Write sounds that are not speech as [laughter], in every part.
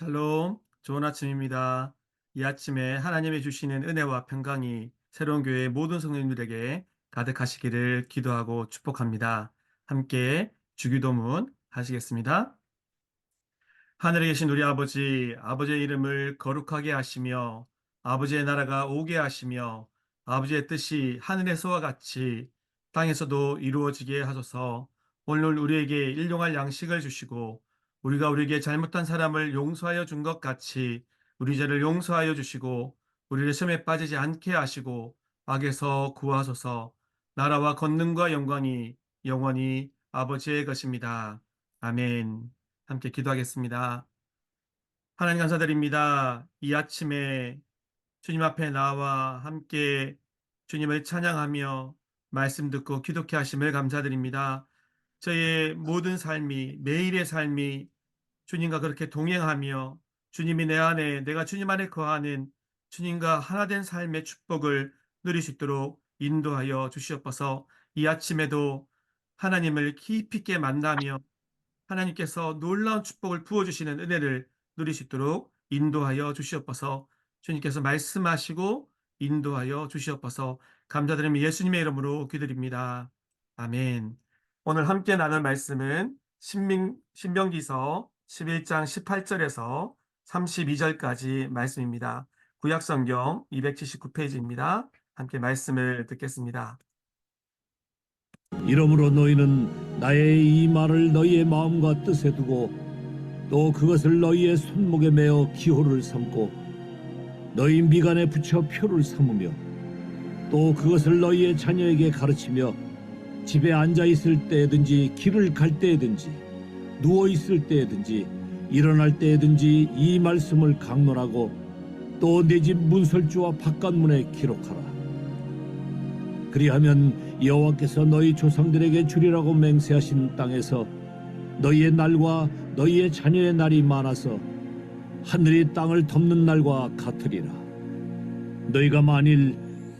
샬롬, 좋은 아침입니다. 이 아침에 하나님이 주시는 은혜와 평강이 새로운 교회 모든 성도님들에게 가득하시기를 기도하고 축복합니다. 함께 주기도문 하시겠습니다. 하늘에 계신 우리 아버지, 아버지의 이름을 거룩하게 하시며 아버지의 나라가 오게 하시며 아버지의 뜻이 하늘에서와 같이 땅에서도 이루어지게 하소서 오늘 우리에게 일용할 양식을 주시고 우리가 우리에게 잘못한 사람을 용서하여 준 것 같이 우리 죄를 용서하여 주시고 우리를 시험에 빠지지 않게 하시고 악에서 구하소서 나라와 권능과 영광이 영원히 아버지의 것입니다. 아멘. 함께 기도하겠습니다. 하나님 감사드립니다. 이 아침에 주님 앞에 나와 함께 주님을 찬양하며 말씀 듣고 기독해 하심을 감사드립니다. 저의 모든 삶이 매일의 삶이 주님과 그렇게 동행하며 주님이 내 안에 내가 주님 안에 거하는 주님과 하나 된 삶의 축복을 누릴 수 있도록 인도하여 주시옵소서. 이 아침에도 하나님을 깊이 있게 만나며 하나님께서 놀라운 축복을 부어 주시는 은혜를 누릴 수 있도록 인도하여 주시옵소서. 주님께서 말씀하시고 인도하여 주시옵소서. 감사드리며 예수님의 이름으로 기드립니다. 아멘. 오늘 함께 나눌 말씀은 신명, 신명기서 11장 18절에서 32절까지 말씀입니다. 구약성경 279페이지입니다. 함께 말씀을 듣겠습니다. 이러므로 너희는 나의 이 말을 너희의 마음과 뜻에 두고 또 그것을 너희의 손목에 매어 기호를 삼고 너희 미간에 붙여 표를 삼으며 또 그것을 너희의 자녀에게 가르치며 집에 앉아 있을 때든지 길을 갈 때든지 누워 있을 때든지 일어날 때든지 이 말씀을 강론하고 또 내 집 문설주와 바깥문에 기록하라. 그리하면 여호와께서 너희 조상들에게 주리라고 맹세하신 땅에서 너희의 날과 너희의 자녀의 날이 많아서 하늘이 땅을 덮는 날과 같으리라. 너희가 만일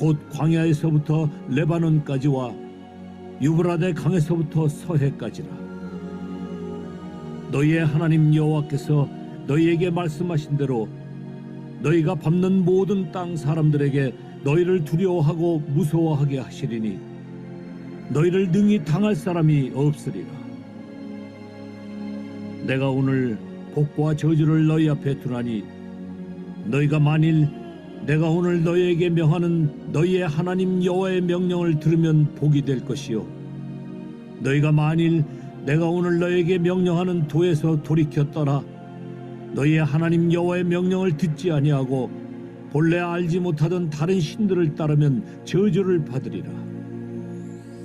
곧 광야에서부터 레바논까지와 유브라데 강에서부터 서해까지라 너희의 하나님 여호와께서 너희에게 말씀하신 대로 너희가 밟는 모든 땅 사람들에게 너희를 두려워하고 무서워하게 하시리니 너희를 능히 당할 사람이 없으리라. 내가 오늘 복과 저주를 너희 앞에 두나니 너희가 만일 내가 오늘 너희에게 명하는 너희의 하나님 여호와의 명령을 들으면 복이 될 것이요 너희가 만일 내가 오늘 너희에게 명령하는 도에서 돌이켜 떠나 너희의 하나님 여호와의 명령을 듣지 아니하고 본래 알지 못하던 다른 신들을 따르면 저주를 받으리라.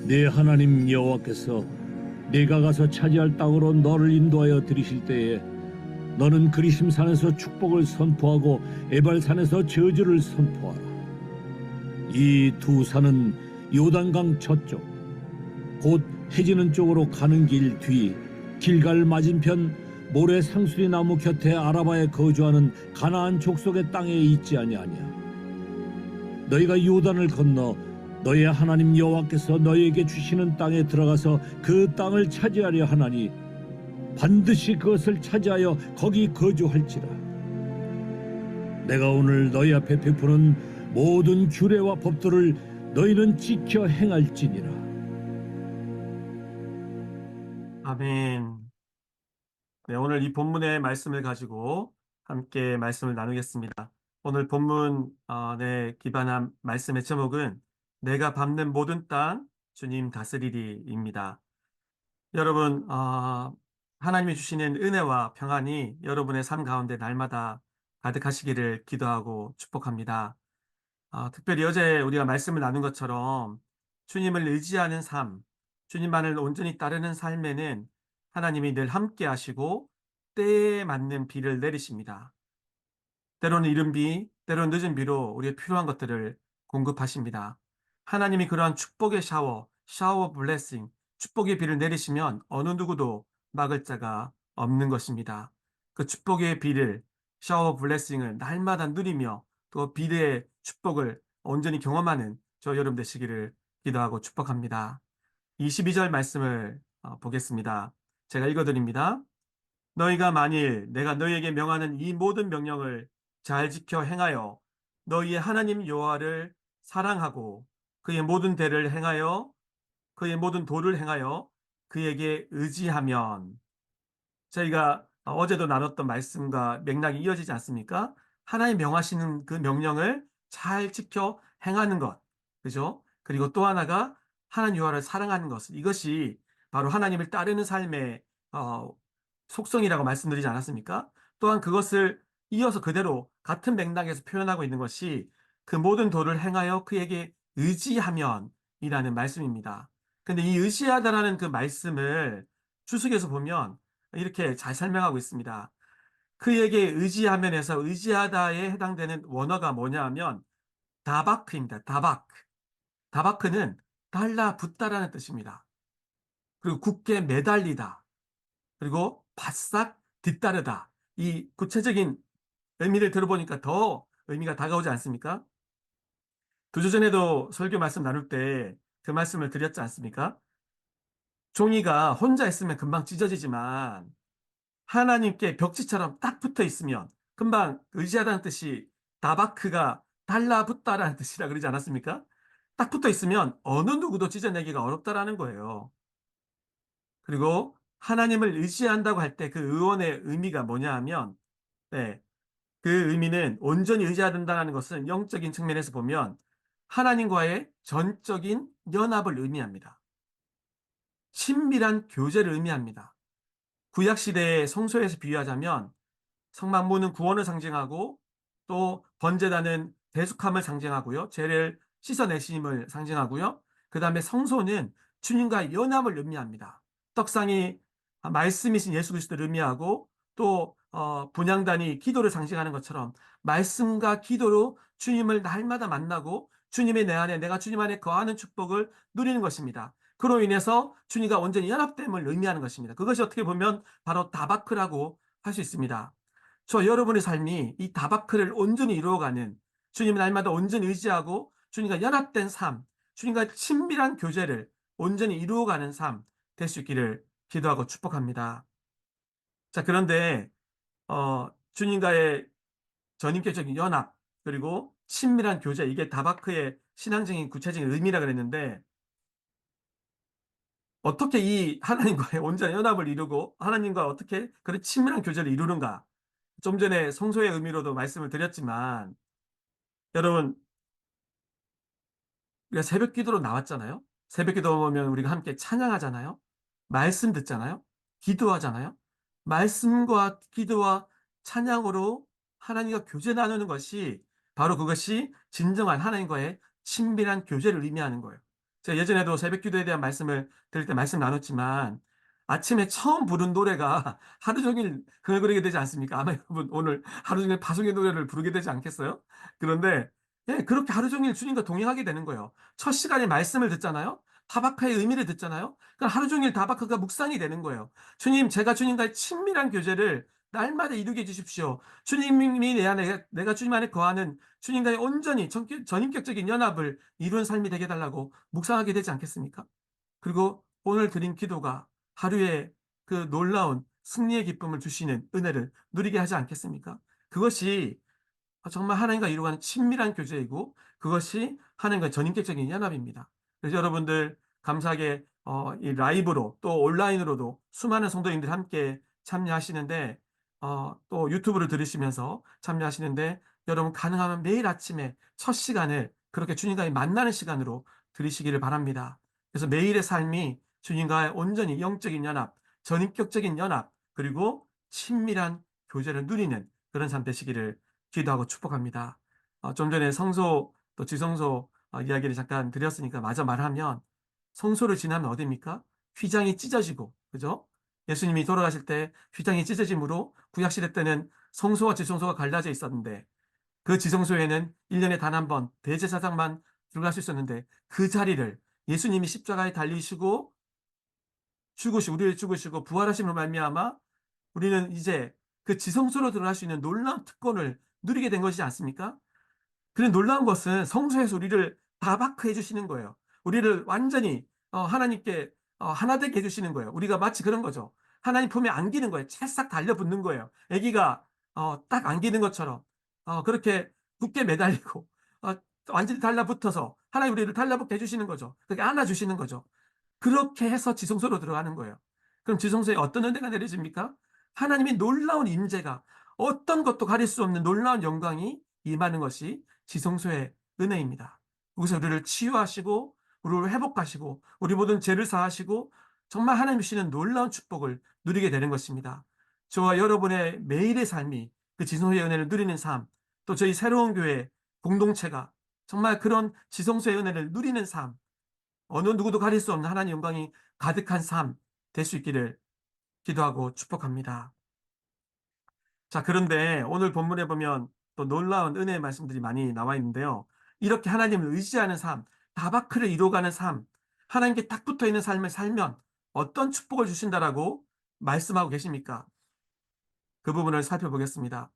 네 하나님 여호와께서 네가 가서 차지할 땅으로 너를 인도하여 들이실 때에 너는 그리심산에서 축복을 선포하고 에발산에서 저주를 선포하라. 이 두 산은 요단강 저쪽 곧 해지는 쪽으로 가는 길 뒤 길갈 맞은편 모래 상수리 나무 곁에 아라바에 거주하는 가나안 족속의 땅에 있지 아니하냐 너희가 요단을 건너 너희의 하나님 여호와께서 너희에게 주시는 땅에 들어가서 그 땅을 차지하려 하나니 반드시 그것을 차지하여 거기 거주할지라 내가 오늘 너희 앞에 베푸는 모든 규례와 법도를 너희는 지켜 행할지니라 아멘. 네, 오늘 이 본문의 말씀을 가지고 함께 말씀을 나누겠습니다. 오늘 본문 어, 네, 기반한 말씀의 제목은 내가 밟는 모든 땅 주님 다스리리입니다. 여러분 어, 하나님이 주시는 은혜와 평안이 여러분의 삶 가운데 날마다 가득하시기를 기도하고 축복합니다. 어, 특별히 어제 우리가 말씀을 나눈 것처럼 주님을 의지하는 삶, 주님만을 온전히 따르는 삶에는 하나님이 늘 함께 하시고 때에 맞는 비를 내리십니다. 때로는 이른 비, 때로는 늦은 비로 우리의 필요한 것들을 공급하십니다. 하나님이 그러한 축복의 샤워, 샤워 블레싱, 축복의 비를 내리시면 어느 누구도 막을 자가 없는 것입니다. 그 축복의 비를, 샤워 블레싱을 날마다 누리며 또 비의 축복을 온전히 경험하는 저 여러분 되시기를 기도하고 축복합니다. 22절 말씀을 어, 보겠습니다. 제가 읽어드립니다. 너희가 만일 내가 너희에게 명하는 이 모든 명령을 잘 지켜 행하여 너희의 하나님 여호와를 사랑하고 그의 모든 대를 행하여 그의 모든 도를 행하여 그에게 의지하면 저희가 어제도 나눴던 말씀과 맥락이 이어지지 않습니까? 하나님 명하시는 그 명령을 잘 지켜 행하는 것. 그죠? 그리고 또 하나가 하나님 여호와를 사랑하는 것. 이것이 바로 하나님을 따르는 삶의 어, 속성이라고 말씀드리지 않았습니까? 또한 그것을 이어서 그대로 같은 맥락에서 표현하고 있는 것이 그 모든 도를 행하여 그에게 의지하면 이라는 말씀입니다. 근데 이 의지하다라는 그 말씀을 주석에서 보면 이렇게 잘 설명하고 있습니다. 그에게 의지하면에서 의지하다에 해당되는 원어가 뭐냐 하면 다바크입니다. 다바크. 다바크는 달라붙다라는 뜻입니다. 그리고 굳게 매달리다. 그리고 바싹 뒤따르다. 이 구체적인 의미를 들어보니까 더 의미가 다가오지 않습니까? 두 주 전에도 설교 말씀 나눌 때 그 말씀을 드렸지 않습니까? 종이가 혼자 있으면 금방 찢어지지만 하나님께 벽지처럼 딱 붙어 있으면 금방 의지하다는 뜻이 다바크가 달라붙다라는 뜻이라 그러지 않았습니까? 딱 붙어 있으면 어느 누구도 찢어내기가 어렵다라는 거예요. 그리고 하나님을 의지한다고 할 때 그 의원의 의미가 뭐냐 하면 네, 그 의미는 온전히 의지한다는 것은 영적인 측면에서 보면 하나님과의 전적인 연합을 의미합니다. 친밀한 교제를 의미합니다. 구약 시대의 성소에서 비유하자면 성막문은 구원을 상징하고 또 번제단은 대숙함을 상징하고요. 죄를 씻어내심을 상징하고요. 그 다음에 성소는 주님과 연합을 의미합니다. 떡상이 말씀이신 예수 그리스도를 의미하고 또 어, 분양단이 기도를 상징하는 것처럼 말씀과 기도로 주님을 날마다 만나고 주님의 내 안에 내가 주님 안에 거하는 축복을 누리는 것입니다. 그로 인해서 주님과 온전히 연합됨을 의미하는 것입니다. 그것이 어떻게 보면 바로 다바크라고 할 수 있습니다. 저 여러분의 삶이 이 다바크를 온전히 이루어가는 주님을 날마다 온전히 의지하고 주님과 연합된 삶, 주님과 친밀한 교제를 온전히 이루어가는 삶 될 수 있기를 기도하고 축복합니다. 자, 그런데 어, 주님과의 전인격적인 연합 그리고 친밀한 교제 이게 다바크의 신앙적인 구체적인 의미라 그랬는데 어떻게 이 하나님과의 온전한 연합을 이루고 하나님과 어떻게 그런 친밀한 교제를 이루는가? 좀 전에 성소의 의미로도 말씀을 드렸지만 여러분 우리가 새벽 기도로 나왔잖아요. 새벽 기도 보면 우리가 함께 찬양하잖아요. 말씀 듣잖아요. 기도하잖아요. 말씀과 기도와 찬양으로 하나님과 교제 나누는 것이 바로 그것이 진정한 하나님과의 친밀한 교제를 의미하는 거예요. 제가 예전에도 새벽 기도에 대한 말씀을 드릴 때 말씀 나눴지만 아침에 처음 부른 노래가 [laughs] 하루 종일 흥얼거리게 되지 않습니까? 아마 [laughs] 여러분 오늘 하루 종일 파송의 노래를 부르게 되지 않겠어요? 그런데 예, 그렇게 하루 종일 주님과 동행하게 되는 거예요. 첫 시간에 말씀을 듣잖아요. 다바크의 의미를 듣잖아요. 그럼 하루 종일 다바크가 묵상이 되는 거예요. 주님, 제가 주님과의 친밀한 교제를 날마다 이루게 해주십시오. 주님이 내 안에, 내가 주님 안에 거하는 주님과의 온전히 전, 전인격적인 연합을 이룬 삶이 되게 해달라고 묵상하게 되지 않겠습니까? 그리고 오늘 드린 기도가 하루에 그 놀라운 승리의 기쁨을 주시는 은혜를 누리게 하지 않겠습니까? 그것이 정말 하나님과 이루어가는 친밀한 교제이고 그것이 하나님과 전인격적인 연합입니다. 그래서 여러분들 감사하게 어, 이 라이브로 또 온라인으로도 수많은 성도님들 함께 참여하시는데 어, 또 유튜브를 들으시면서 참여하시는데 여러분 가능하면 매일 아침에 첫 시간을 그렇게 주님과 만나는 시간으로 들으시기를 바랍니다. 그래서 매일의 삶이 주님과의 온전히 영적인 연합, 전인격적인 연합, 그리고 친밀한 교제를 누리는 그런 삶 되시기를 기도하고 축복합니다. 어, 좀 전에 성소 또 지성소 어, 이야기를 잠깐 드렸으니까 마저 말하면 성소를 지나면 어디입니까? 휘장이 찢어지고 그죠? 예수님이 돌아가실 때 휘장이 찢어짐으로 구약시대 때는 성소와 지성소가 갈라져 있었는데 그 지성소에는 1년에 단 한 번 대제사장만 들어갈 수 있었는데 그 자리를 예수님이 십자가에 달리시고 죽으시고 우리를 죽으시고 부활하심으로 말미암아 우리는 이제 그 지성소로 들어갈 수 있는 놀라운 특권을 누리게 된 것이지 않습니까? 그런 놀라운 것은 성소에서 우리를 다바크 해 주시는 거예요. 우리를 완전히 어, 하나님께 어, 하나 되게 해주시는 거예요. 우리가 마치 그런 거죠. 하나님 품에 안기는 거예요. 찰싹 달려붙는 거예요. 아기가 어, 딱 안기는 것처럼 어, 그렇게 굳게 매달리고 어, 완전히 달라붙어서 하나님 우리를 달라붙게 해주시는 거죠. 그렇게 안아주시는 거죠. 그렇게 해서 지성소로 들어가는 거예요. 그럼 지성소에 어떤 은혜가 내려집니까? 하나님의 놀라운 임재가 어떤 것도 가릴 수 없는 놀라운 영광이 임하는 것이 지성소의 은혜입니다. 거기서 우리를 치유하시고 우리를 회복하시고 우리 모든 죄를 사하시고 정말 하나님 주시는 놀라운 축복을 누리게 되는 것입니다. 저와 여러분의 매일의 삶이 그 지성소의 은혜를 누리는 삶, 또 저희 새로운 교회 공동체가 정말 그런 지성소의 은혜를 누리는 삶, 어느 누구도 가릴 수 없는 하나님 영광이 가득한 삶 될 수 있기를 기도하고 축복합니다. 자, 그런데 오늘 본문에 보면 또 놀라운 은혜의 말씀들이 많이 나와 있는데요. 이렇게 하나님을 의지하는 삶, 다바크를 이루어가는 삶, 하나님께 딱 붙어 있는 삶을 살면 어떤 축복을 주신다라고 말씀하고 계십니까? 그 부분을 살펴보겠습니다.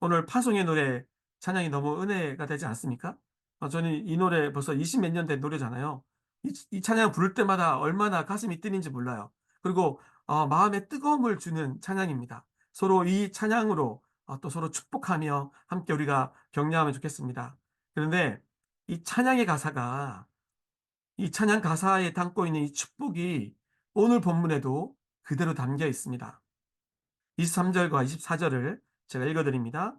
오늘 파송의 노래 찬양이 너무 은혜가 되지 않습니까? 어, 저는 이 노래 벌써 20 몇 년 된 노래잖아요. 이, 이 찬양 부를 때마다 얼마나 가슴이 뛰는지 몰라요. 그리고 어, 마음에 뜨거움을 주는 찬양입니다. 서로 이 찬양으로 어, 또 서로 축복하며 함께 우리가 격려하면 좋겠습니다. 그런데 이 찬양의 가사가 이 찬양 가사에 담고 있는 이 축복이 오늘 본문에도 그대로 담겨 있습니다. 23절과 24절을 제가 읽어드립니다.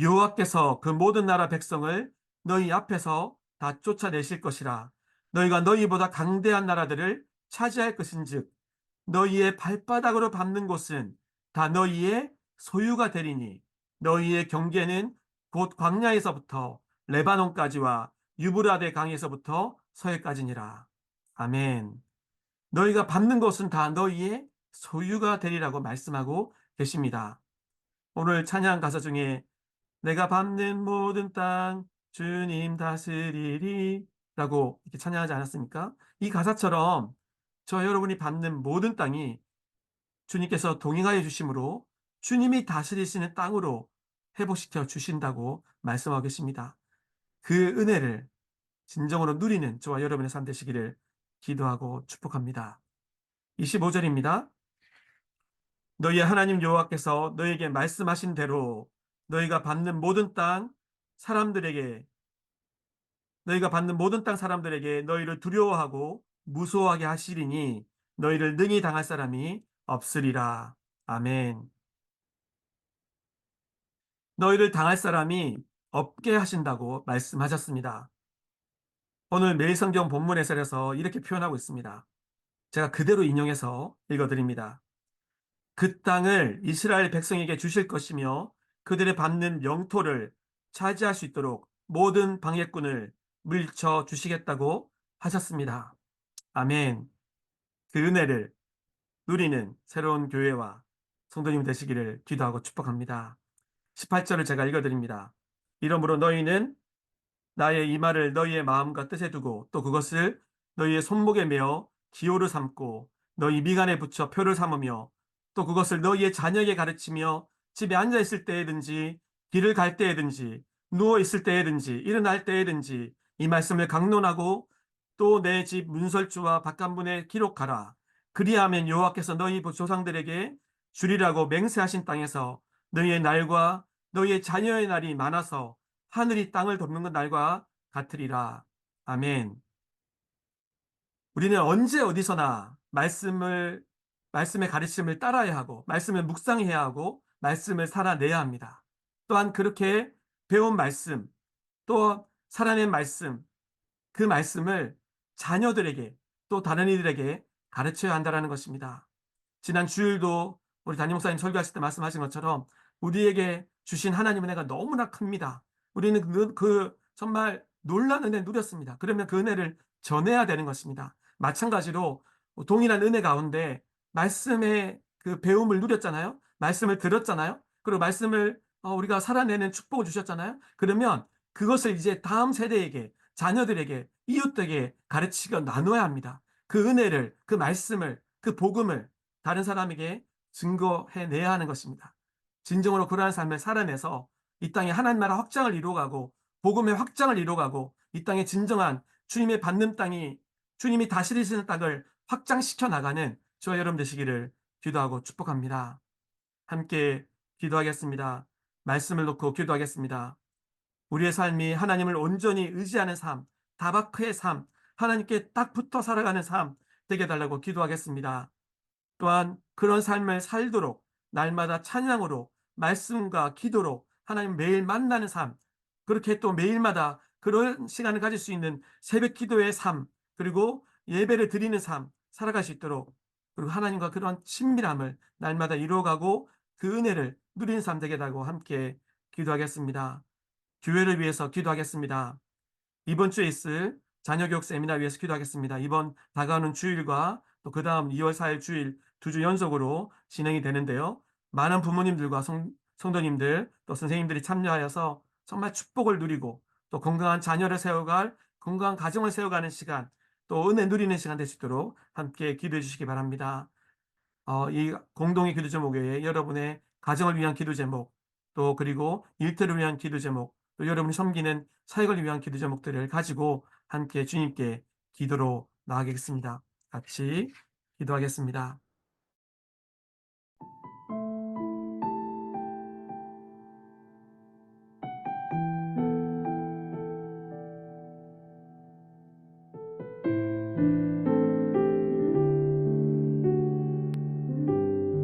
여호와께서 그 모든 나라 백성을 너희 앞에서 다 쫓아내실 것이라. 너희가 너희보다 강대한 나라들을 차지할 것인즉 너희의 발바닥으로 밟는 곳은 다 너희의 소유가 되리니 너희의 경계는 곧 광야에서부터 레바논까지와 유브라데 강에서부터 서해까지니라. 아멘. 너희가 밟는 것은 다 너희의 소유가 되리라고 말씀하고 계십니다. 오늘 찬양 가사 중에 내가 밟는 모든 땅 주님 다스리리 라고 이렇게 찬양하지 않았습니까? 이 가사처럼 저 여러분이 밟는 모든 땅이 주님께서 동행하여 주심으로 주님이 다스리시는 땅으로 회복시켜 주신다고 말씀하고 계십니다. 그 은혜를 진정으로 누리는 저와 여러분의 삶 되시기를 기도하고 축복합니다. 25절입니다. 너희의 하나님 여호와께서 너희에게 말씀하신 대로 너희가 받는 모든 땅 사람들에게 너희가 받는 모든 땅 사람들에게 너희를 두려워하고 무서워하게 하시리니 너희를 능히 당할 사람이 없으리라. 아멘. 너희를 당할 사람이 없게 하신다고 말씀하셨습니다. 오늘 매일성경 본문 해설에서 이렇게 표현하고 있습니다. 제가 그대로 인용해서 읽어드립니다. 그 땅을 이스라엘 백성에게 주실 것이며 그들의 받는 영토를 차지할 수 있도록 모든 방해꾼을 물쳐 주시겠다고 하셨습니다. 아멘. 그 은혜를 누리는 새로운 교회와 성도님 되시기를 기도하고 축복합니다. 18절을 제가 읽어드립니다. 이러므로 너희는 나의 이 말을 너희의 마음과 뜻에 두고 또 그것을 너희의 손목에 메어 기호를 삼고 너희 미간에 붙여 표를 삼으며 또 그것을 너희의 자녀에게 가르치며 집에 앉아 있을 때에든지 길을 갈 때에든지 누워 있을 때에든지 일어날 때에든지 이 말씀을 강론하고 또 내 집 문설주와 바깥문에 기록하라. 그리하면 여호와께서 너희 조상들에게 주리라고 맹세하신 땅에서 너희의 날과 너희의 자녀의 날이 많아서 하늘이 땅을 덮는 것 날과 같으리라. 아멘. 우리는 언제 어디서나 말씀을 말씀의 가르침을 따라야 하고 말씀을 묵상해야 하고 말씀을 살아내야 합니다. 또한 그렇게 배운 말씀 또 살아낸 말씀 그 말씀을 자녀들에게 또 다른 이들에게 가르쳐야 한다는 것입니다. 지난 주일도 우리 담임 목사님 설교하실 때 말씀하신 것처럼 우리에게 주신 하나님 은혜가 너무나 큽니다. 우리는 그, 그 정말 놀란 은혜 누렸습니다. 그러면 그 은혜를 전해야 되는 것입니다. 마찬가지로 동일한 은혜 가운데 말씀의 그 배움을 누렸잖아요. 말씀을 들었잖아요. 그리고 말씀을 어, 우리가 살아내는 축복을 주셨잖아요. 그러면 그것을 이제 다음 세대에게, 자녀들에게, 이웃들에게 가르치고 나눠야 합니다. 그 은혜를, 그 말씀을, 그 복음을 다른 사람에게 증거해내야 하는 것입니다. 진정으로 그러한 삶을 살아내서 이 땅에 하나님 나라 확장을 이루어가고 복음의 확장을 이루어가고 이 땅에 진정한 주님의 받는 땅이 주님이 다스리시는 땅을 확장시켜 나가는 저와 여러분 되시기를 기도하고 축복합니다. 함께 기도하겠습니다. 말씀을 놓고 기도하겠습니다. 우리의 삶이 하나님을 온전히 의지하는 삶, 다바크의 삶, 하나님께 딱 붙어 살아가는 삶 되게 달라고 기도하겠습니다. 또한 그런 삶을 살도록 날마다 찬양으로 말씀과 기도로 하나님 매일 만나는 삶, 그렇게 또 매일마다 그런 시간을 가질 수 있는 새벽 기도의 삶, 그리고 예배를 드리는 삶 살아갈 수 있도록 그리고 하나님과 그런 친밀함을 날마다 이루어가고 그 은혜를 누리는 삶 되게 달고 함께 기도하겠습니다. 교회를 위해서 기도하겠습니다. 이번 주에 있을 자녀교육 세미나 위해서 기도하겠습니다. 이번 다가오는 주일과 또 그 다음 2월 4일 주일 두 주 연속으로 진행이 되는데요. 많은 부모님들과 성, 성도님들 또 선생님들이 참여하여서 정말 축복을 누리고 또 건강한 자녀를 세워갈 건강한 가정을 세워가는 시간 또 은혜 누리는 시간 될수 있도록 함께 기도해 주시기 바랍니다. 어, 이 공동의 기도 제목 외에 여러분의 가정을 위한 기도 제목 또 그리고 일터를 위한 기도 제목 또 여러분이 섬기는 사역을 위한 기도 제목들을 가지고 함께 주님께 기도로 나아가겠습니다. 같이 기도하겠습니다.